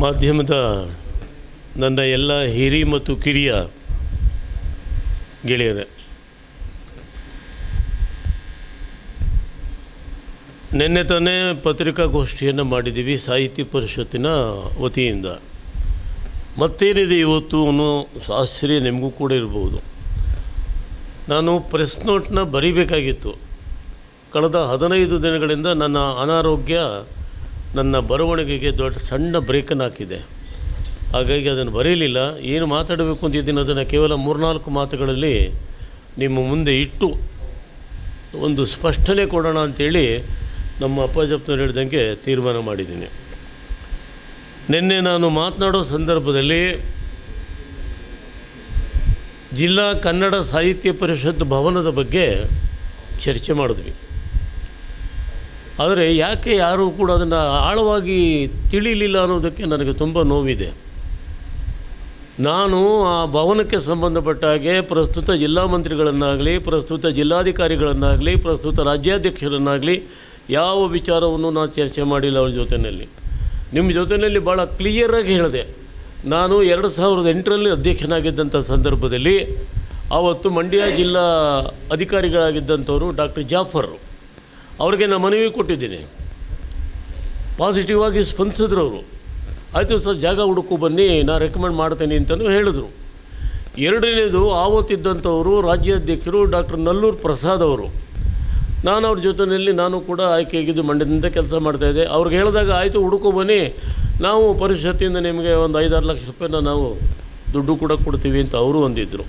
ಮಾಧ್ಯಮದ ನನ್ನ ಎಲ್ಲ ಹಿರಿ ಮತ್ತು ಕಿರಿಯ ಗೆಳೆಯರೇ, ನಿನ್ನೆ ತಾನೇ ಪತ್ರಿಕಾಗೋಷ್ಠಿಯನ್ನು ಮಾಡಿದ್ದೀವಿ ಸಾಹಿತ್ಯ ಪರಿಷತ್ತಿನ ವತಿಯಿಂದ. ಮತ್ತೇನಿದೆ ಇವತ್ತು ಅನ್ನೋ ಆಶ್ಚರ್ಯ ನಿಮಗೂ ಕೂಡ ಇರ್ಬೋದು. ನಾನು ಪ್ರೆಸ್ ನೋಟ್ನ ಬರೀಬೇಕಾಗಿತ್ತು. ಕಳೆದ ಹದಿನೈದು ದಿನಗಳಿಂದ ನನ್ನ ಅನಾರೋಗ್ಯ ನನ್ನ ಬರವಣಿಗೆಗೆ ದೊಡ್ಡ ಸಣ್ಣ ಬ್ರೇಕನ್ನು ಹಾಕಿದೆ. ಹಾಗಾಗಿ ಅದನ್ನು ಬರೀಲಿಲ್ಲ. ಏನು ಮಾತಾಡಬೇಕು ಅಂತಿದ್ದೀನಿ ಅದನ್ನು ಕೇವಲ ಮೂರ್ನಾಲ್ಕು ಮಾತುಗಳಲ್ಲಿ ನಿಮ್ಮ ಮುಂದೆ ಇಟ್ಟು ಒಂದು ಸ್ಪಷ್ಟನೆ ಕೊಡೋಣ ಅಂಥೇಳಿ ನಮ್ಮ ಅಪ್ಪಾಜಪ್ಪನವ್ರು ಹೇಳಿದಂಗೆ ತೀರ್ಮಾನ ಮಾಡಿದ್ದೀನಿ. ನಿನ್ನೆ ನಾನು ಮಾತನಾಡೋ ಸಂದರ್ಭದಲ್ಲಿ ಜಿಲ್ಲಾ ಕನ್ನಡ ಸಾಹಿತ್ಯ ಪರಿಷತ್ ಭವನದ ಬಗ್ಗೆ ಚರ್ಚೆ ಮಾಡಿದ್ವಿ. ಆದರೆ ಯಾಕೆ ಯಾರೂ ಕೂಡ ಅದನ್ನು ಆಳವಾಗಿ ತಿಳಿಲಿಲ್ಲ ಅನ್ನೋದಕ್ಕೆ ನನಗೆ ತುಂಬ ನೋವಿದೆ. ನಾನು ಆ ಭವನಕ್ಕೆ ಸಂಬಂಧಪಟ್ಟ ಹಾಗೆ ಪ್ರಸ್ತುತ ಜಿಲ್ಲಾ ಮಂತ್ರಿಗಳನ್ನಾಗಲಿ, ಪ್ರಸ್ತುತ ಜಿಲ್ಲಾಧಿಕಾರಿಗಳನ್ನಾಗಲಿ, ಪ್ರಸ್ತುತ ರಾಜ್ಯಾಧ್ಯಕ್ಷರನ್ನಾಗಲಿ ಯಾವ ವಿಚಾರವನ್ನು ನಾನು ಚರ್ಚೆ ಮಾಡಿಲ್ಲ ಅವ್ರ ಜೊತೆಯಲ್ಲಿ. ನಿಮ್ಮ ಜೊತೆಯಲ್ಲಿ ಭಾಳ ಕ್ಲಿಯರಾಗಿ ಹೇಳಿದೆ. ನಾನು ಎರಡು ಸಾವಿರದ ಎಂಟರಲ್ಲಿ ಅಧ್ಯಕ್ಷನಾಗಿದ್ದಂಥ ಸಂದರ್ಭದಲ್ಲಿ ಆವತ್ತು ಮಂಡ್ಯ ಜಿಲ್ಲಾ ಅಧಿಕಾರಿಗಳಾಗಿದ್ದಂಥವರು ಡಾಕ್ಟರ್ ಜಾಫರ್. ಅವ್ರಿಗೆ ನಾನು ಮನವಿ ಕೊಟ್ಟಿದ್ದೀನಿ. ಪಾಸಿಟಿವ್ ಆಗಿ ಸ್ಪಂದಿಸಿದ್ರು ಅವರು. ಆಯಿತು ಸರ್, ಜಾಗ ಹುಡುಕು, ಬನ್ನಿ ನಾನು ರೆಕಮೆಂಡ್ ಮಾಡ್ತೇನೆ ಅಂತಲೂ ಹೇಳಿದ್ರು. ಎರಡನೇದು, ಆವತ್ತಿದ್ದಂಥವರು ರಾಜ್ಯಾಧ್ಯಕ್ಷರು ಡಾಕ್ಟರ್ ನಲ್ಲೂರು ಪ್ರಸಾದ್ ಅವರು. ನಾನು ಅವ್ರ ಜೊತೆಯಲ್ಲಿ ನಾನು ಕೂಡ ಆಯ್ಕೆಯಾಗಿದ್ದು ಮಂಡ್ಯದಿಂದ ಕೆಲಸ ಮಾಡ್ತಾಯಿದ್ದೆ ಅವ್ರಿಗೆ ಹೇಳಿದಾಗ, ಆಯಿತು, ಹುಡುಕೋ, ಬನ್ನಿ. ನಾವು ಪರಿಷತ್ತಿಂದ ನಿಮಗೆ ಒಂದು ಐದಾರು ಲಕ್ಷ ರೂಪಾಯಿನ ನಾವು ದುಡ್ಡು ಕೂಡ ಕೊಡ್ತೀವಿ ಅಂತ ಅವರು ಒಂದಿದ್ದರು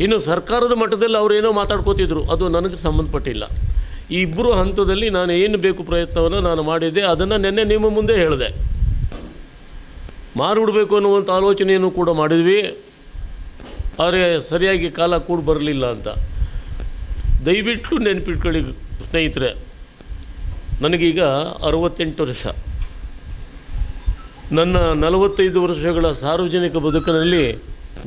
ಇನ್ನು ಸರ್ಕಾರದ ಮಟ್ಟದಲ್ಲಿ ಅವರೇನೋ ಮಾತಾಡ್ಕೋತಿದ್ರು. ಅದು ನನಗೆ ಸಂಬಂಧಪಟ್ಟಿಲ್ಲ. ಈ ಇಬ್ಬರು ಹಂತದಲ್ಲಿ ನಾನು ಏನು ಬೇಕು ಪ್ರಯತ್ನವನ್ನು ನಾನು ಮಾಡಿದ್ದೆ, ಅದನ್ನು ನಿನ್ನೆ ನಿಮ್ಮ ಮುಂದೆ ಹೇಳಿದೆ. ಮಾರಿಬಿಡ್ಬೇಕು ಅನ್ನುವಂಥ ಆಲೋಚನೆಯನ್ನು ಕೂಡ ಮಾಡಿದ್ವಿ. ಆದರೆ ಸರಿಯಾಗಿ ಕಾಲ ಕೂಡ ಬರಲಿಲ್ಲ ಅಂತ. ದಯವಿಟ್ಟು ನೆನಪಿಟ್ಕೊಳ್ಳಿ ಸ್ನೇಹಿತರೆ, ನನಗೀಗ ಅರವತ್ತೆಂಟು ವರ್ಷ. ನನ್ನ ನಲವತ್ತೈದು ವರ್ಷಗಳ ಸಾರ್ವಜನಿಕ ಬದುಕಿನಲ್ಲಿ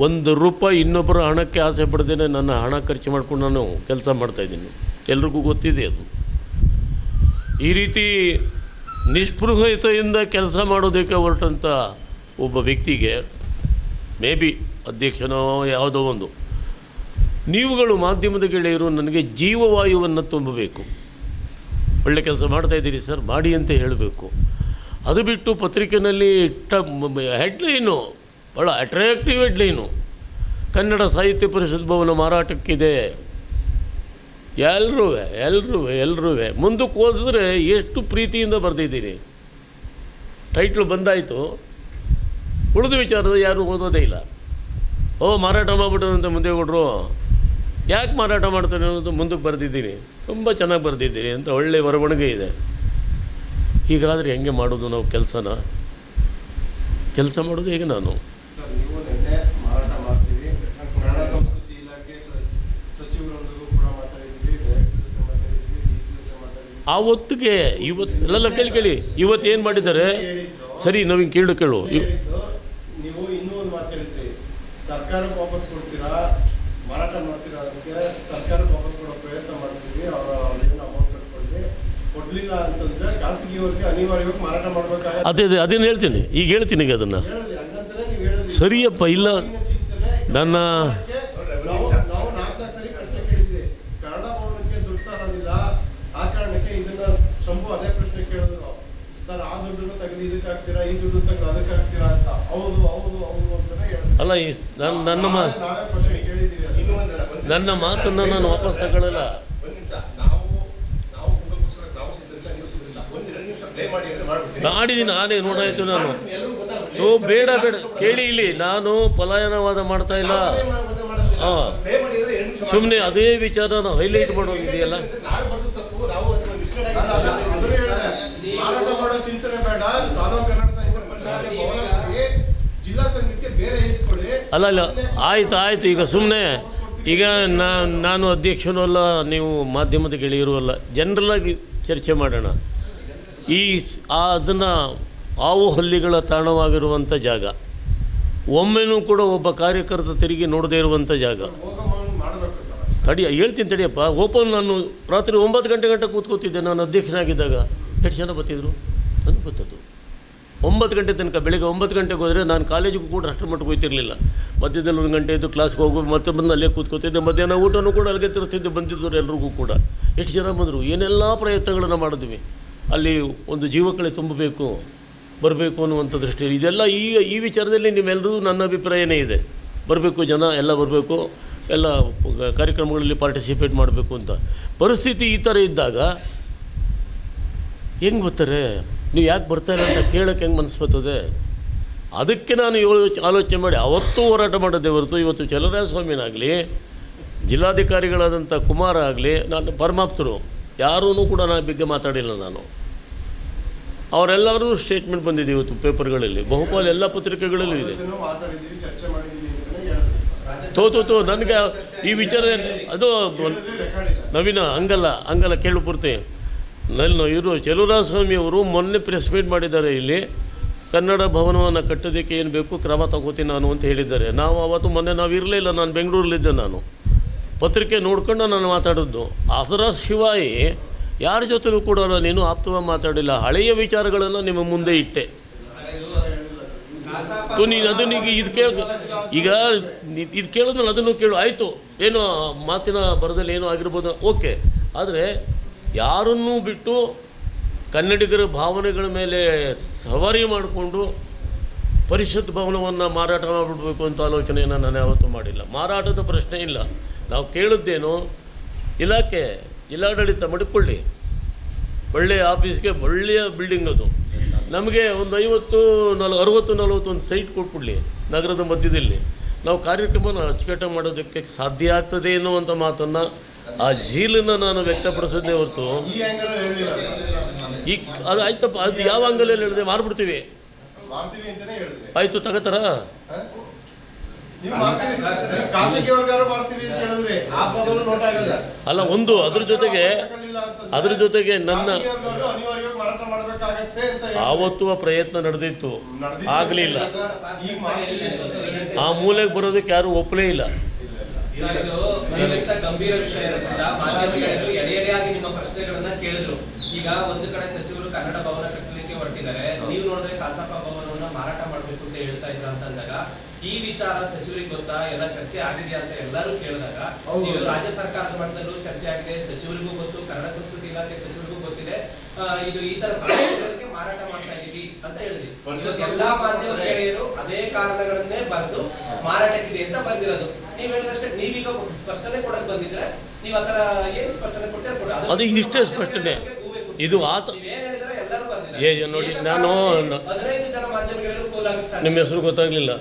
ಒಂದು ರೂಪಾಯಿ ಇನ್ನೊಬ್ಬರ ಹಣಕ್ಕೆ ಆಸೆ ಪಡ್ದೇನೆ ನನ್ನ ಹಣ ಖರ್ಚು ಮಾಡ್ಕೊಂಡು ನಾನು ಕೆಲಸ ಮಾಡ್ತಾಯಿದ್ದೀನಿ ಎಲ್ರಿಗೂ ಗೊತ್ತಿದೆ ಅದು. ಈ ರೀತಿ ನಿಸ್ಪೃಹಿತೆಯಿಂದ ಕೆಲಸ ಮಾಡೋದಕ್ಕೆ ಹೊರಟಂಥ ಒಬ್ಬ ವ್ಯಕ್ತಿಗೆ ಮೇ ಬಿ ಅಧ್ಯಕ್ಷನೋ ಯಾವುದೋ ಒಂದು, ನೀವುಗಳು ಮಾಧ್ಯಮದ ಗೆಳೆಯರು ನನಗೆ ಜೀವವಾಯುವನ್ನು ತುಂಬಬೇಕು. ಒಳ್ಳೆ ಕೆಲಸ ಮಾಡ್ತಾಯಿದ್ದೀರಿ ಸರ್, ಮಾಡಿ ಅಂತ ಹೇಳಬೇಕು. ಅದು ಬಿಟ್ಟು ಪತ್ರಿಕೆಯಲ್ಲಿ ಇಟ್ಟ ಹೆಡ್ಲೈನು ಭಾಳ ಅಟ್ರಾಕ್ಟಿವ್ ಹೆಡ್ಲೈನು ಕನ್ನಡ ಸಾಹಿತ್ಯ ಪರಿಷತ್ ಭವನ ಮಾರಾಟಕ್ಕಿದೆ. ಎಲ್ಲರೂ ಎಲ್ಲರೂ ಎಲ್ಲರೂ ಮುಂದಕ್ಕೆ ಓದಿದ್ರೆ ಎಷ್ಟು ಪ್ರೀತಿಯಿಂದ ಬರೆದಿದ್ದೀನಿ ಟೈಟ್ಲು ಬಂದಾಯಿತು. ಉಳಿದ ವಿಚಾರದ ಯಾರೂ ಓದೋದೇ ಇಲ್ಲ. ಓ, ಮಾರಾಟ ಮಾಡ್ಬಿಟ್ಟರು ಅಂತ ಮುಂದೆ ಕೊಟ್ಟರು ಯಾಕೆ ಮಾರಾಟ ಮಾಡ್ತಾರೆ ಅನ್ನೋದು ಮುಂದಕ್ಕೆ ಬರೆದಿದ್ದೀನಿ ತುಂಬ ಚೆನ್ನಾಗಿ ಬರೆದಿದ್ದೀನಿ ಅಂತ ಒಳ್ಳೆ ಬರವಣಿಗೆ ಇದೆ. ಹೀಗಾದರೆ ಹೆಂಗೆ ಮಾಡೋದು ನಾವು ಕೆಲಸನ? ಕೆಲಸ ಮಾಡೋದು ಹೇಗೆ ನಾನು ಸರ್ ನೀವು ನಿನ್ನೆ ಮಾರಾಟ ಮಾಡ್ತೀವಿ ಕನ್ನಡ ಸಂಸ್ಕೃತಿ ಇಲಾಖೆ ಸ- ಸಚಿವರೊಂದಿಗೂ ಕೂಡ ಮಾತಾಡಿದ್ವಿ ಡೈರೆಕ್ಟರ್ ಜೊತೆ ಮಾತಾಡಿದ್ವಿ ಡಿ ಸಿ ಜೊತೆ ಮಾತಾಡಿದ್ವಿ ಆ ಹೊತ್ತಿಗೆ ಇವತ್ತು ಎಲ್ಲ ಕೇಳಿ ಕೇಳಿ. ಇವತ್ತು ಏನು ಮಾಡಿದ್ದಾರೆ? ಸರಿ ನಾವಿಂಗೆ ಕೇಳು ಕೇಳು. ಇವ್- ನೀವು ಇನ್ನೂ ಒಂದು ಮಾತು ಹೇಳ್ತೀರಿ. ಸರ್ಕಾರಕ್ಕೆ ವಾಪಸ್ ಕೊಡ್ತೀರಾ? ಮಾರಾಟ ಮಾಡ್ತೀರಾ? ಅದಕ್ಕೆ ಸರ್ಕಾರಕ್ಕೆ ವಾಪಸ್ ಕೊಡೋ ಪ್ರಯತ್ನ ಮಾಡ್ತೀವಿ. ಅವರ ಏನು ಅಮೌಂಟ್ ಕಟ್ಕೊಳ್ಳಿ ಕೊಡ್ಲಿಲ್ಲ ಅಂತಂದ್ರೆ ಖಾಸಗಿಯವ್ರಿಗೆ ಅನಿವಾರ್ಯವಾಗಿ ಮಾರಾಟ ಮಾಡಬೇಕಾಗ ಅದೇ ಅದೇ ಅದನ್ನು ಹೇಳ್ತೀನಿ. ಈಗ ಹೇಳ್ತೀನಿ ಈಗ ಅದನ್ನು. ನೀವು ಸರಿಯಪ್ಪ ಇಲ್ಲ. ನನ್ನ ನಾವು ನಾವು ನಾಲ್ಕು ನಾಲ್ಕು ಸರಿ ಪ್ರಶ್ನೆ ಕೇಳಿದ್ವಿ ಕನ್ನಡ ಭವನಕ್ಕೆ ದುಡ್ಡು ಸಾಲೋದಿಲ್ಲ ಆ ಕಾರಣಕ್ಕೆ ಇದನ್ನ ಶಂಭು ಅದೇ ಪ್ರಶ್ನೆ ಕೇಳಿದ್ರು ಸರ್ ಆ ದುಡ್ಡನ್ನು ತೆಗೆದು ಇದಕ್ಕೆ ಹಾಕ್ತೀರಾ ಈ ದುಡ್ಡು ತೆಗೆದು ಅದಕ್ಕೆ ಹಾಕ್ತೀರಾ ಅಂತ ಹೌದು ಹೌದು ಹೌದು ಅಂತಾನೆ ಹೇಳಿದ್ರು ಅಲ್ಲ ಈ ನನ್ನ ನನ್ನ ಮಾತು ನನ್ನ ಮಾತನ್ನು ನಾನು ವಾಪಸ್ ತಗೊಳ್ಳಲ್ಲ. ಮಾಡಿದ್ದೀನಿ ನಾನೇ ನೋಡಾಯ್ತು ನಾನು. ತೋ ಬೇಡ ಬೇಡ. ಕೇಳಿ ಇಲ್ಲಿ ನಾನು ಪಲಾಯನವಾದ ಮಾಡ್ತಾ ಇಲ್ಲ. ಹಾಂ. ಅದೇ ಸುಮ್ಮನೆ ಅದೇ ವಿಚಾರನ ಹೈಲೈಟ್ ಮಾಡೋದಿದೆಯಲ್ಲ. ನಾವೇ ಬರ್ದು ತಪ್ಪು ನಾವು ಅದನ್ನ mislead ಆಗಿ ಅಲ್ಲ, ಅಲ್ಲ, ಅದನ್ನೇ ಹೇಳಿದೆ. ಮಾರಾಟ ಮಾಡೋ ಚಿಂತನೆ ಬೇಡ. ಅಲ್ಲ ಅಲ್ಲ. ಆಯ್ತು, ಆಯಿತು. ಈಗ ಸುಮ್ಮನೆ ಈಗ ನಾನು ಅಧ್ಯಕ್ಷನೂ ಅಲ್ಲ ನೀವು ಮಾಧ್ಯಮದ ಗೆಳೆಯರು ಅಲ್ಲ. ಜನರಲಾಗಿ ಚರ್ಚೆ ಮಾಡೋಣ. ಈ ಅದನ್ನು ಆವು ಹಲ್ಲಿಗಳ ತಾಣವಾಗಿರುವಂಥ ಜಾಗ. ಒಮ್ಮೆನೂ ಕೂಡ ಒಬ್ಬ ಕಾರ್ಯಕರ್ತ ತಿರುಗಿ ನೋಡದೇ ಇರುವಂಥ ಜಾಗ. ತಡಿಯ ತಡಿ, ಹೇಳ್ತೀನಿ ತಡಿಯಪ್ಪ. ಓಪನ್ ನಾನು ರಾತ್ರಿ ಒಂಬತ್ತು ಗಂಟೆ ಗಂಟೆ ಕೂತ್ಕೋತಿದ್ದೆ. ನಾನು ಅಧ್ಯಕ್ಷನಾಗಿದ್ದಾಗ. ಎಷ್ಟು ಜನ ಬತ್ತಿದ್ರು ನನಗೆ ಗೊತ್ತದ್ದು ಒಂಬತ್ತು ಗಂಟೆ ತನಕ, ಬೆಳಿಗ್ಗೆ ಒಂಬತ್ತು ಗಂಟೆಗೆ ಹೋದರೆ ನಾನು ಕಾಲೇಜಿಗೂ ಕೂಡ ಅಷ್ಟು ಮಟ್ಟಿಗೆ ಹೋಗ್ತಿರಲಿಲ್ಲ ಮಧ್ಯದಲ್ಲಿ ಒಂದು ಗಂಟೆ ಇದ್ದು ಕ್ಲಾಸ್ಗೆ ಹೋಗು ಮತ್ತೆ ಬಂದು ಅಲ್ಲೇ ಕೂತ್ಕೋತಿದ್ದೆ. ಮಧ್ಯಾಹ್ನ ಊಟನೂ ಕೂಡ ಅಲ್ಲಿಗೆ ತರಿಸ್ತಿದ್ದೆ ಬಂದಿದ್ದರು ಎಲ್ರಿಗೂ ಕೂಡ. ಎಷ್ಟು ಜನ ಬಂದರು? ಏನೆಲ್ಲ ಪ್ರಯತ್ನಗಳನ್ನು ಮಾಡಿದ್ವಿ. ಅಲ್ಲಿ ಒಂದು ಜೀವಕಳೆ ತುಂಬಬೇಕು, ಬರಬೇಕು ಅನ್ನುವಂಥ ದೃಷ್ಟಿಯಲ್ಲಿ. ಇದೆಲ್ಲ ಈ ಈ ವಿಚಾರದಲ್ಲಿ ನೀವೆಲ್ಲರೂ ನನ್ನ ಅಭಿಪ್ರಾಯನೇ ಇದೆ. ಬರಬೇಕು ಜನ, ಎಲ್ಲ ಬರಬೇಕು. ಎಲ್ಲ ಕಾರ್ಯಕ್ರಮಗಳಲ್ಲಿ ಪಾರ್ಟಿಸಿಪೇಟ್ ಮಾಡಬೇಕು ಅಂತ. ಪರಿಸ್ಥಿತಿ ಈ ಥರ ಇದ್ದಾಗ, ಹೆಂಗೆ ಬರ್ತಾರೆ ನೀವು ಯಾಕೆ ಬರ್ತಾರೆ ಅಂತ ಕೇಳೋಕ್ಕೆ ಹೆಂಗೆ ಮನಸ್ಸು ಬರ್ತದೆ? ಅದಕ್ಕೆ ನಾನು ಇವಳು ಆಲೋಚನೆ ಮಾಡಿ, ಅವತ್ತು ಹೋರಾಟ ಮಾಡೋದೇ ಹೊರತು ಇವತ್ತು ಚಲರಾಯ ಸ್ವಾಮಿನಾಗಲಿ ಜಿಲ್ಲಾಧಿಕಾರಿಗಳಾದಂಥ ಕುಮಾರ ಆಗಲಿ, ನಾನು ಪರಮಾಪ್ತರು ಯಾರೂ ಕೂಡ ನಾನು ಬಗ್ಗೆ ಮಾತಾಡಿಲ್ಲ ನಾನು. ಅವರೆಲ್ಲರೂ ಸ್ಟೇಟ್ಮೆಂಟ್ ಬಂದಿದೆ ಇವತ್ತು ಪೇಪರ್ಗಳಲ್ಲಿ ಬಹುಪಾಲು ಎಲ್ಲ ಪತ್ರಿಕೆಗಳಲ್ಲೂ ಇದೆ. ತೋ ತೋ ನನಗೆ ಈ ವಿಚಾರ ಅದು ನವೀನ ಹಂಗಲ್ಲ ಹಂಗಲ್ಲ ಕೇಳು ಪೂರ್ತಿ. ನನ್ನ ಇವರು ಚಲುವರಾಜಸ್ವಾಮಿಯವರು ಮೊನ್ನೆ ಪ್ರೆಸ್ ಮೀಟ್ ಮಾಡಿದ್ದಾರೆ ಇಲ್ಲಿ. ಕನ್ನಡ ಭವನವನ್ನು ಕಟ್ಟೋದಕ್ಕೆ ಏನು ಬೇಕು ಕ್ರಮ ತಗೋತೀನಿ ನಾನು ಅಂತ ಹೇಳಿದ್ದಾರೆ. ನಾವು ಅವತ್ತು ಮೊನ್ನೆ ನಾವು ಇರಲಿಲ್ಲ ನಾನು ಬೆಂಗಳೂರಲ್ಲಿದ್ದೆ ನಾನು. ಪತ್ರಿಕೆ ನೋಡ್ಕೊಂಡು ನಾನು ಮಾತಾಡಿದ್ದು. ಅದರ ಶಿವಾಯಿ ಯಾರ ಜೊತೆಲೂ ಕೂಡ ನೀನು ಆಪ್ತವ ಮಾತಾಡಿಲ್ಲ. ಹಳೆಯ ವಿಚಾರಗಳನ್ನು ನಿಮ್ಮ ಮುಂದೆ ಇಟ್ಟೆ. ತು ನೀನು ಅದನ್ನ ಈಗ ಇದು ಕೇಳ ಈಗ ಇದು ಇದು ಕೇಳಿದ್ಮೇಲೆ ಅದನ್ನು ಕೇಳು. ಆಯಿತು. ಏನು ಮಾತಿನ ಬರದಲ್ಲಿ ಏನೋ ಆಗಿರ್ಬೋದು? ಓಕೆ ಆದರೆ ಯಾರನ್ನೂ ಬಿಟ್ಟು ಕನ್ನಡಿಗರ ಭಾವನೆಗಳ ಮೇಲೆ ಸವಾರಿ ಮಾಡಿಕೊಂಡು ಪರಿಷತ್ ಭವನವನ್ನು ಮಾರಾಟ ಮಾಡಿಬಿಡ್ಬೇಕು ಅಂತ ಆಲೋಚನೆಯನ್ನು ನಾನು ಯಾವತ್ತೂ ಮಾಡಿಲ್ಲ. ಮಾರಾಟದ ಪ್ರಶ್ನೆ ಇಲ್ಲ. ನಾವು ಕೇಳಿದ್ದೇನು, ಇಲಾಖೆ, ಜಿಲ್ಲಾಡಳಿತ ಮಡಿಕೊಳ್ಳಿ. ಒಳ್ಳೆಯ ಆಫೀಸ್ಗೆ ಒಳ್ಳೆಯ ಬಿಲ್ಡಿಂಗ್ ಅದು. ನಮಗೆ ಒಂದು ಐವತ್ತು, ನಲ್, ಅರುವತ್ತು, ನಲವತ್ತೊಂದು ಸೈಟ್ ಕೊಟ್ಬಿಡ್ಲಿ ನಗರದ ಮಧ್ಯದಲ್ಲಿ. ನಾವು ಕಾರ್ಯಕ್ರಮನ ಅಚ್ಚುಕಟ್ಟಾಗಿ ಮಾಡೋದಕ್ಕೆ ಸಾಧ್ಯ ಆಗ್ತದೆ ಎನ್ನುವಂಥ ಮಾತನ್ನು ಆ ಜೀಲನ್ನು ನಾನು ವ್ಯಕ್ತಪಡಿಸೋದೇ ಹೊರತು ಈ. ಅದು ಆಯ್ತಪ್ಪ ಅದು ಯಾವ ಅಂಗಲಲ್ಲಿ ಹೇಳಿದೆ ಮಾರ್ಬಿಡ್ತೀವಿ. ಆಯ್ತು ತಗೋತಾರ. ಅಲ್ಲ ಒಂದು ಅದ್ರ ಜೊತೆಗೆ ಅದ್ರ ಜೊತೆಗೆ ನನ್ನ. ಆವತ್ತು ಪ್ರಯತ್ನ ನಡೆದಿತ್ತು. ಆಗ್ಲಿಲ್ಲ. ಆ ಮೂಲೆಗೆ ಬರೋದಕ್ಕೆ ಯಾರು ಒಪ್ಪಲೇ ಇಲ್ಲ. ಗಂಭೀರ ವಿಷಯ ಎಡೆಯಾಗಿ ನಿಮ್ಮ ಪ್ರಶ್ನೆಗಳನ್ನ ಕೇಳಿದ್ರು. ಈಗ ಒಂದು ಕಡೆ ಸಚಿವರು ಕನ್ನಡ ಭವನ ಕಟ್ಟಲಿಕ್ಕೆ ಹೊರಟಿದ್ದಾರೆ. ನೀವು ನೋಡಿದ್ರೆ ಕಾಸಪ್ಪ ಭವನವನ್ನ ಮಾರಾಟ ಮಾಡ್ಬೇಕು ಅಂತ ಹೇಳ್ತಾ ಇದ್ರ ಅಂತ ಅಂದಾಗ ಈ ವಿಚಾರ ಸಚಿವರಿಗೆ ಗೊತ್ತಾ? ಎಲ್ಲ ಚರ್ಚೆ ಆಗಿದೆಯಾ ಅಂತ ಎಲ್ಲರೂ ಕೇಳಿದಾಗ. ನೀವು ರಾಜ್ಯ ಸರ್ಕಾರದ ಮಟ್ಟದಲ್ಲೂ ಚರ್ಚೆ ಆಗಿದೆ. ಸಚಿವರಿಗೂ ಗೊತ್ತು ಕನ್ನಡ ಸಂಸ್ಕೃತಿ ಇಲಾಖೆ ಸಚಿವರಿಗೂ ಗೊತ್ತಿದೆ. ಆ, ಇದು ಈ ತರ ಮಾರಾಟ ಮಾಡ್ತಾ ಇದೀವಿ ಅಂತ ಹೇಳಿದ್ರಿ. ಎಲ್ಲಾ ಮಾಧ್ಯಮ ಅದೇ ಕಾರಣಗಳನ್ನೇ ಬರೆದು ಮಾರಾಟಕ್ಕಿದೆ ಅಂತ ಬಂದಿರೋದು. ನೀವ್ ಹೇಳಿದಷ್ಟೇ ನೀವೀಗ ಸ್ಪಷ್ಟನೆ ಕೊಡಕ್ ಬಂದಿದ್ರೆ ನೀವ್ ಆತರ ಏನ್ ಸ್ಪಷ್ಟನೆ ಕೊಡ್ತೀರ? ಕೊಡಿ. ಅದು ಇದಿಷ್ಟೇ ಸ್ಪಷ್ಟನೆ. ಇದು ಆತ-. ಏ, ನೋಡಿ, ನಾನು-. ನಿಮ್ಮ ಹೆಸರು ಗೊತ್ತಾಗ್ಲಿಲ್ಲ?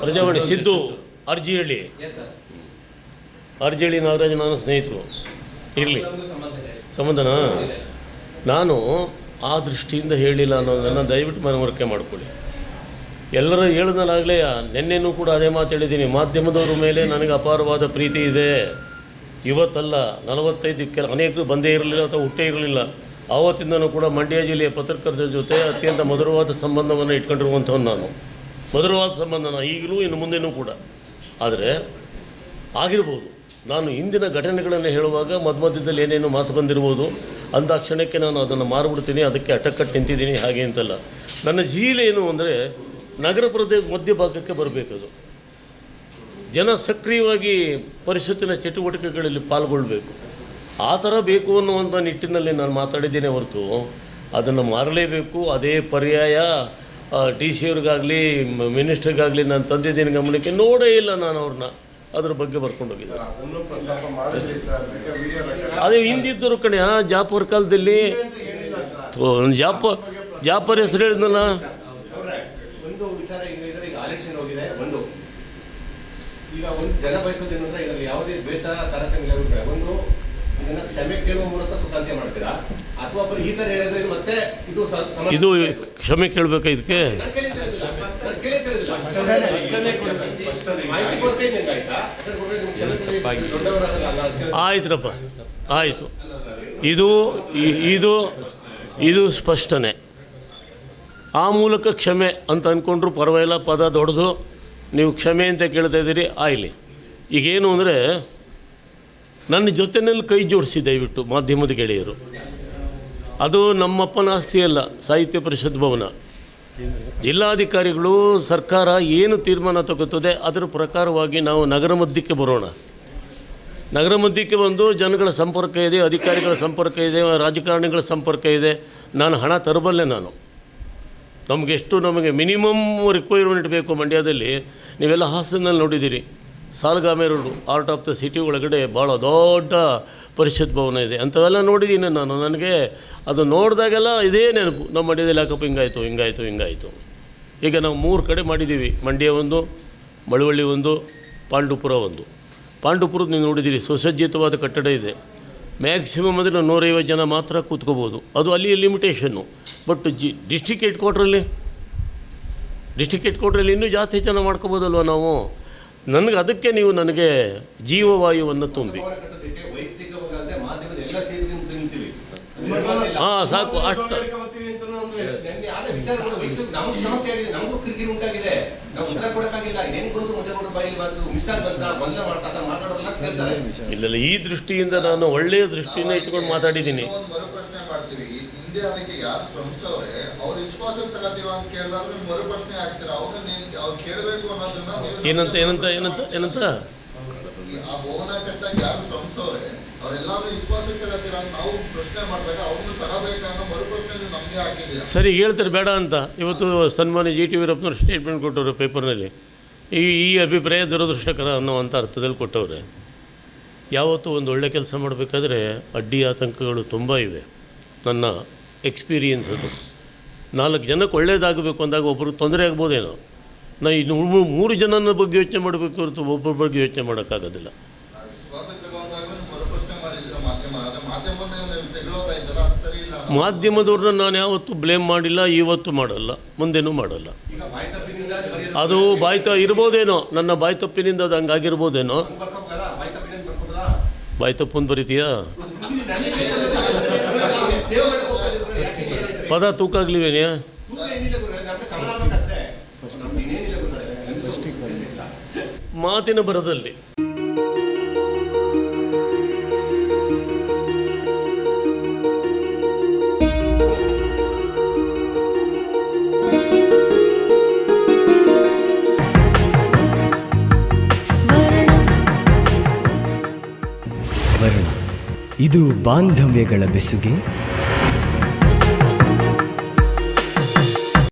ಪ್ರಜಾವಾಣಿ. ಸಿದ್ದು. ಅರ್ಜಿ ಹೇಳಿ. ಅರ್ಜಿ ಹೇಳಿ ನಾಗರಾಜ್ ನಾನು ಸ್ನೇಹಿತರು. ಇರಲಿ. ಸಂಬಂಧನ ಸಂಬಂಧ ಇದೆ. ಸಂಬಂಧನಾ? ನಾನು ಆ ದೃಷ್ಟಿಯಿಂದ ಹೇಳಿಲ್ಲ ಅನ್ನೋದನ್ನು ದಯವಿಟ್ಟು ಮನವರಿಕೆ ಮಾಡ್ಕೊಳ್ಳಿ. ಎಲ್ಲರ ಹೇಳಿದನಾಗಲೇ ನಿನ್ನೆನೂ ಕೂಡ ಅದೇ ಮಾತು ಹೇಳಿದ್ದೀನಿ. ಮಾಧ್ಯಮದವರ ಮೇಲೆ ನನಗೆ ಅಪಾರವಾದ ಪ್ರೀತಿ ಇದೆ. ಇವತ್ತಲ್ಲ ನಲವತ್ತೈದು ಕೆಲ ಅನೇಕರು ಬಂದೇ ಇರಲಿಲ್ಲ ಅಥವಾ ಹುಟ್ಟೇ ಇರಲಿಲ್ಲ. ಆವತ್ತಿಂದನೂ ಕೂಡ ಮಂಡ್ಯ ಜಿಲ್ಲೆಯ ಪತ್ರಕರ್ತರ ಜೊತೆ ಅತ್ಯಂತ ಮಧುರವಾದ ಸಂಬಂಧವನ್ನು ಇಟ್ಕೊಂಡಿರುವಂಥವ್ನು ನಾನು. ಮಧುರವಾದ ಸಂಬಂಧನ ಈಗಲೂ ಇನ್ನು ಮುಂದೆನೂ ಕೂಡ. ಆದರೆ, ಆಗಿರ್ಬೋದು, ನಾನು ಇಂದಿನ ಘಟನೆಗಳನ್ನು ಹೇಳುವಾಗ ಮಧ್ಯ ಮಧ್ಯದಲ್ಲಿ ಏನೇನು ಮಾತು ಬಂದಿರ್ಬೋದು, ಅಂದ ಕ್ಷಣಕ್ಕೆ ನಾನು ಅದನ್ನು ಮಾರ್ಬಿಡ್ತೀನಿ, ಅದಕ್ಕೆ ಅಟಕ್ಕಟ್ಟು ನಿಂತಿದ್ದೀನಿ, ಹಾಗೆ ಅಂತಲ್ಲ. ನನ್ನ ಜೀಲೇನು ಅಂದರೆ ನಗರ ಪ್ರದೇಶ ಮಧ್ಯಭಾಗಕ್ಕೆ ಬರಬೇಕದು. ಜನ ಸಕ್ರಿಯವಾಗಿ ಪರಿಷತ್ತಿನ ಚಟುವಟಿಕೆಗಳಲ್ಲಿ ಪಾಲ್ಗೊಳ್ಬೇಕು. ಆ ಥರ ಬೇಕು ಅನ್ನುವಂಥ ನಿಟ್ಟಿನಲ್ಲಿ ನಾನು ಮಾತಾಡಿದ್ದೇನೆ ಹೊರತು, ಅದನ್ನು ಮಾರಲೇಬೇಕು. ಅದೇ ಪರ್ಯಾಯ ಡಿ ಸಿ ಅವ್ರಿಗಾಗಲಿ ಮಿನಿಸ್ಟ್ರಿಗಾಗಲಿ ನಾನು ತಂದಿದ್ದೀನಿ ಗಮನಕ್ಕೆ. ನೋಡೇ ಇಲ್ಲ ನಾನು ಅವ್ರನ್ನ. ಅದ್ರ ಬಗ್ಗೆ ಬರ್ಕೊಂಡೋಗಿದ್ದೆ ಹೋಗಿದ್ದೆ ಅದೇ ಹಿಂದಿದ್ದರು ಕಣೆ ಜಾಪರ್ ಕಾಲದಲ್ಲಿ. ಜಾಪ, ಜಾಪರ್ ಹೆಸರು ಹೇಳಿದ್ನಲ್ಲ ಅವ್ರೆ, ಒಂದು ವಿಚಾರ ಈಗ ಇದ್ರೆ ಈಗ ಆಲೆಕ್ಷನ್ ಹೋಗಿದೆ ಒಂದು ಈಗ ಒಂದು ಜನ ಬಯಸೋದೇನು ಅಂದ್ರೆ ಇದರಲ್ಲಿ ಯಾವುದೇ ದ್ವೇಷ ತಾರತಮ್ಯ ಇಲ್ಲ. ಒಂದು ಇದನ್ನ ಕ್ಷಮೆ ಕೇಳುವ ಮೂಲಕ ಸುಖಾಂತ್ಯ ಮಾಡ್ತೀರಾ? ಅಥವಾ ಒಬ್ಬರು ಈ ತರ ಹೇಳಿದ್ರೆ ಇದು ಮತ್ತೆ ಇದು ಇದು ಕ್ಷಮೆ ಕೇಳಬೇಕಾ ಇದಕ್ಕೆ? ಆಯ್ತರಪ್ಪ. ಆಯಿತು. ಇದು ಇದು ಇದು ಸ್ಪಷ್ಟನೆ. ಆ ಮೂಲಕ ಕ್ಷಮೆ ಅಂತ ಅಂದ್ಕೊಂಡ್ರು ಪರವಾಗಿಲ್ಲ ಪದ ದೊಡ್ಡದು. ನೀವು ಕ್ಷಮೆ ಅಂತ ಕೇಳ್ತಾ ಇದ್ದೀರಿ, ಆಯ್ಲಿ. ಈಗೇನು ಅಂದರೆ, ನನ್ನ ಜೊತೆನಲ್ಲಿ ಕೈ ಜೋಡಿಸಿ ದಯವಿಟ್ಟು ಮಾಧ್ಯಮದ ಗೆಳೆಯರು. ಅದು ನಮ್ಮಪ್ಪನ ಆಸ್ತಿ ಅಲ್ಲ, ಸಾಹಿತ್ಯ ಪರಿಷತ್ ಭವನ. ಜಿಲ್ಲಾಧಿಕಾರಿಗಳು, ಸರ್ಕಾರ ಏನು ತೀರ್ಮಾನ ತಗೋತದೆ, ಅದರ ಪ್ರಕಾರವಾಗಿ ನಾವು ನಗರ ಮಧ್ಯಕ್ಕೆ ಬರೋಣ. ನಗರ ಮಧ್ಯಕ್ಕೆ ಬಂದು ಜನಗಳ ಸಂಪರ್ಕ ಇದೆ, ಅಧಿಕಾರಿಗಳ ಸಂಪರ್ಕ ಇದೆ, ರಾಜಕಾರಣಿಗಳ ಸಂಪರ್ಕ ಇದೆ. ನಾನು ಹಣ ತರಬಲ್ಲೆ ನಾನು. ನಮಗೆ ಎಷ್ಟು ನಮಗೆ ಮಿನಿಮಮ್ ರಿಕ್ವೈರ್ಮೆಂಟ್ ಬೇಕು ಮಂಡ್ಯದಲ್ಲಿ, ನೀವೆಲ್ಲ ಹಾಸನಲ್ಲಿ ನೋಡಿದ್ದೀರಿ. Salagame road art of the city ಒಳಗಡೆ ಭಾಳ ದೊಡ್ಡ ಪರಿಷತ್ ಭವನ ಇದೆ. ಅಂಥವೆಲ್ಲ ನೋಡಿದ್ದೀನಿ ನಾನು. ನನಗೆ ಅದು ನೋಡಿದಾಗೆಲ್ಲ ಇದೇ ನೆನಪು. ನಮ್ಮ ಮಂಡ್ಯದಲ್ಲಿ ಯಾಕಪ್ಪ ಹಿಂಗಾಯಿತು ಹಿಂಗಾಯಿತು ಹಿಂಗಾಯಿತು. ಈಗ ನಾವು ಮೂರು ಕಡೆ ಮಾಡಿದ್ದೀವಿ. ಮಂಡ್ಯ ಒಂದು, ಮಳವಳ್ಳಿ ಒಂದು, ಪಾಂಡುಪುರ ಒಂದು. ಪಾಂಡುಪುರದ ನೀವು ನೋಡಿದ್ದೀರಿ. ಸುಸಜ್ಜಿತವಾದ ಕಟ್ಟಡ ಇದೆ. ಮ್ಯಾಕ್ಸಿಮಮ್ ಅಂದರೆ ನೂರೈವತ್ತು ಜನ ಮಾತ್ರ ಕೂತ್ಕೋಬೋದು. ಅದು ಅಲ್ಲಿ ಲಿಮಿಟೇಷನ್ನು ಬಟ್ ಜಿ ಡಿಸ್ಟಿಕ್ ಹೆಡ್ ಕ್ವಾರ್ಟ್ರಲ್ಲಿ ಡಿಸ್ಟಿಕ್ ಹೆಡ್ ಕ್ವಾರ್ಟ್ರಲ್ಲಿ ಇನ್ನೂ ಜಾಸ್ತಿ ಜನ ಮಾಡ್ಕೋಬೋದಲ್ವ ನಾವು? ನನಗೆ ಅದಕ್ಕೆ ನೀವು ನನಗೆ ಜೀವವಾಯುವನ್ನು ತುಂಬಿ. ಹಾಂ ಸಾಕು. ಅಷ್ಟು. ನಮ್ಗೆ ಸಮಸ್ಯೆ ಆಗಿದೆ ನಮಗೂ ಕಿರಿಕಿರಿ ಉಂಟಾಗಿದೆ. ನಾವು ಉತ್ತರ ಕೊಡಕ್ಕಾಗಿಲ್ಲ ಹೆಂಗ್ ಬಂದು ಮಧ್ಯೆ ಬಾಯಿಲಿ ಬಂತು ಮಿಸ್ ಆಗಿ ಬಂತ ಬಂದ ಮಾಡ್ತಾ ಮಾತಾಡೋದಲ್ಲ ಕೇಳ್ತಾರೆ. ಇಲ್ಲ ಈ ದೃಷ್ಟಿಯಿಂದ ನಾನು ಒಳ್ಳೆಯ ದೃಷ್ಟಿಯಿಂದ ಇಟ್ಕೊಂಡು ಮಾತಾಡಿದ್ದೀನಿ. ಒಂದು ಮರುಪ್ರಶ್ನೆ ಮಾಡ್ತೀವಿ. ಹಿಂದೆ ಅದಕ್ಕೆ ಯಾರು ಶ್ರಮಿಸವ್ರೆ ಅವ್ರ ವಿಶ್ವಾಸಕ್ಕೆ ತಗೋತೀವ ಅಂತ ಕೇಳಿದಾಗ ನೀವು ಮರುಪ್ರಶ್ನೆ ಹಾಕ್ತೀರಾ ಅವ್ರನ್ನ ನೀನ್ ಅವ್ರು ಕೇಳಬೇಕು ಅನ್ನೋದನ್ನ ಏನಂತ ಏನಂತ ಏನಂತ ಏನಂತ? ಆ ಭವನ ಕಟ್ಟಾಗ ಯಾರು ಶ್ರಮಿಸವ್ರೆ ಸರಿ, ಹೇಳ್ತಾರೆ? ಬೇಡ ಅಂತ. ಇವತ್ತು ಸನ್ಮಾನ್ಯ ಜಿ. ಟಿ. ವೀರಪ್ಪನವ್ರು ಸ್ಟೇಟ್ಮೆಂಟ್ ಕೊಟ್ಟವರು ಪೇಪರ್ನಲ್ಲಿ ಈ ಈ ಅಭಿಪ್ರಾಯ ದುರದೃಷ್ಟಕರ ಅನ್ನೋವಂಥ ಅರ್ಥದಲ್ಲಿ ಕೊಟ್ಟವ್ರೆ. ಯಾವತ್ತೂ ಒಂದು ಒಳ್ಳೆ ಕೆಲಸ ಮಾಡಬೇಕಾದ್ರೆ ಅಡ್ಡಿ ಆತಂಕಗಳು ತುಂಬ ಇವೆ. ನನ್ನ ಎಕ್ಸ್ಪೀರಿಯನ್ಸ್ ಅದು. ನಾಲ್ಕು ಜನಕ್ಕೆ ಒಳ್ಳೇದಾಗಬೇಕು ಅಂದಾಗ ಒಬ್ರಿಗೆ ತೊಂದರೆ ಆಗ್ಬೋದೇನೋ? ನಾ ಇನ್ನು ಮೂರು ಜನನ ಬಗ್ಗೆ ಯೋಚನೆ ಮಾಡಬೇಕು ಹೊರತು ಒಬ್ಬರ ಬಗ್ಗೆ ಯೋಚನೆ ಮಾಡೋಕ್ಕಾಗೋದಿಲ್ಲ ಆ ವಿಶ್ವಾಸಕ್ಕೆ ತಗೊಂಡಾಗ ನೀವು ಮರುಪ್ರಶ್ನೆ ಮಾಡಿದ್ದೀರಾ ಮಾಧ್ಯಮ ಆದ್ರೆ ಮಾಧ್ಯಮನ ನೀವು ತೆಗಳೋದಾಯ್ತಲ್ಲ ಅದು ಸರಿ ಇಲ್ಲ ಅನ್ನೋ- ಮಾಧ್ಯಮದವ್ರನ್ನ ನಾನು ಯಾವತ್ತೂ ಬ್ಲೇಮ್ ಮಾಡಿಲ್ಲ ಇವತ್ತು ಮಾಡಲ್ಲ ಮುಂದೇನು ಮಾಡಲ್ಲ. ಅದು ಬಾಯ್ತ ಇರ್ಬೋದೇನೋ ನನ್ನ ಬಾಯಿ ತಪ್ಪಿನಿಂದ ಅದು ಹಂಗಾಗಿರ್ಬೋದೇನೋ. ಬಾಯ್ ಬರ್ಕೋಬೋದಾ ಬಾಯಿ ತಪ್ಪಿನಿಂದ ಬರ್ಕೋಬೋದಾ ಬಾಯಿ ತಪ್ಪು ಬರಿತೀಯಾ? ಪದ ತೂಕ ಬರದಲ್ಲಿ ಗುರುಗಳೇ, ನಮ್ಗೆ ಬಾಂಧವ್ಯಗಳ ಬೆಸುಗೆ